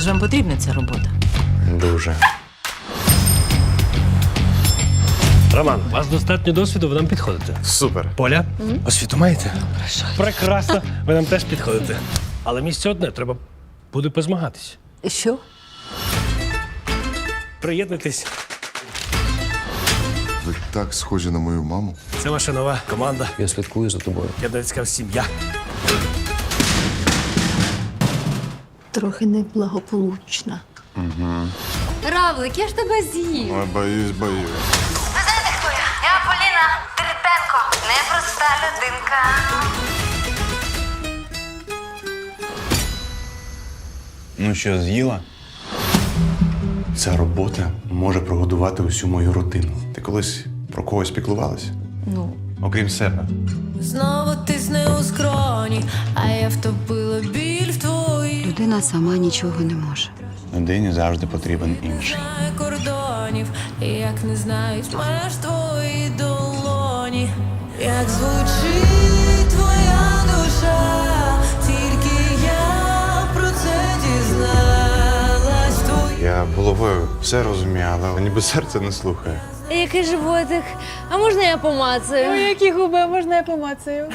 ж вам потрібна ця робота? Дуже. Роман, у вас достатньо досвіду, ви нам підходите. Супер. Поля, освіту маєте? Прекрасно, ви нам теж підходите. Але місце одне, треба буде позмагатись. Що? Приєднуйтесь. Ви так схожі на мою маму. Це ваша нова команда. Я слідкую за тобою. Ядерська сім'я. Трохи неблагополучна. Равлик, я ж тебе з'їв. Ой, боюсь, боюсь. Ви знаєте, хто я? Я Поліна Трипенко. Непроста людинка. Ну що, з'їла? Ця робота може прогодувати усю мою родину. Ти колись про когось піклувалась? Ну. Окрім себе. Знову тисне у скроні, а я втопила біль Людина сама нічого не може. Людині завжди потрібен інший. Кордонів, як не знають меж твої долоні, як звучить твоя душа, тільки я про це дізналась в твоїй Я головою все розумію, але ніби серце не слухає. Який животик? А можна я помацаю? Ой, які губи, а можна я помацаю?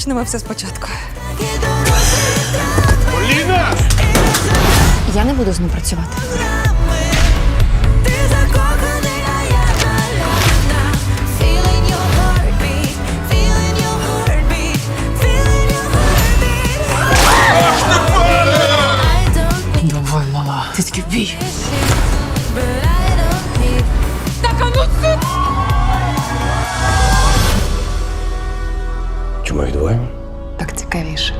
Почнемо все спочатку. Я не буду з ним працювати. цікавіше.